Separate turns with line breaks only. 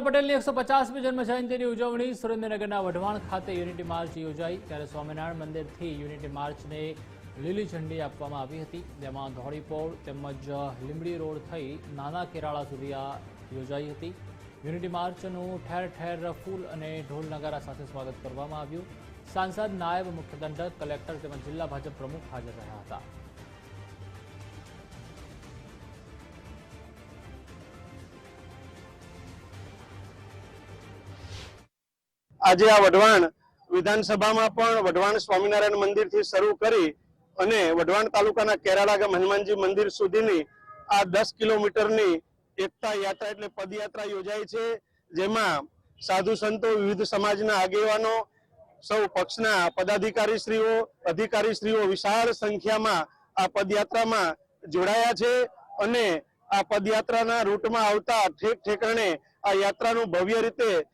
પટેલની એકસો પચાસમી જન્મ જયંતિની ઉજવણી સુરેન્દ્રનગરના વઢવાણ ખાતે યુનિટી માર્ચ યોજાઈ. ત્યારે સ્વામિનારાયણ મંદિરથી યુનિટી માર્ચને લીલી ઝંડી આપવામાં આવી હતી. જેમાં ધોળીપોળ તેમજ લીંબડી રોડ થઈ નાના કેરાળા સુધી આ યોજાઈ હતી. યુનિટી માર્ચનું ઠેર ઠેર ફૂલ અને ઢોલ નગારા સાથે સ્વાગત કરવામાં આવ્યું. સાંસદ નાયબ મુખ્ય કલેક્ટર તેમજ જિલ્લા ભાજપ પ્રમુખ હાજર રહ્યા હતા.
આજે આ વઢવાણ વિધાનસભામાં પણ વઢવાણ સ્વામિનારાયણ મંદિરથી શરૂ કરી અને વઢવાણ તાલુકાના કેરાળા ગામ હનુમાનજી મંદિર સુધીની આ દસ કિલોમીટરની એકતા યાત્રા એટલે પદયાત્રા યોજાય છે, જેમાં સાધુ સંતો, વિવિધ સમાજના આગેવાનો, સૌ પક્ષના પદાધિકારીશ્રીઓ, અધિકારીશ્રીઓ વિશાળ સંખ્યામાં આ પદયાત્રામાં જોડાયા છે અને આ પદયાત્રાના રૂટમાં આવતા ઠેક ઠેકાણે આ યાત્રાનું ભવ્ય રીતે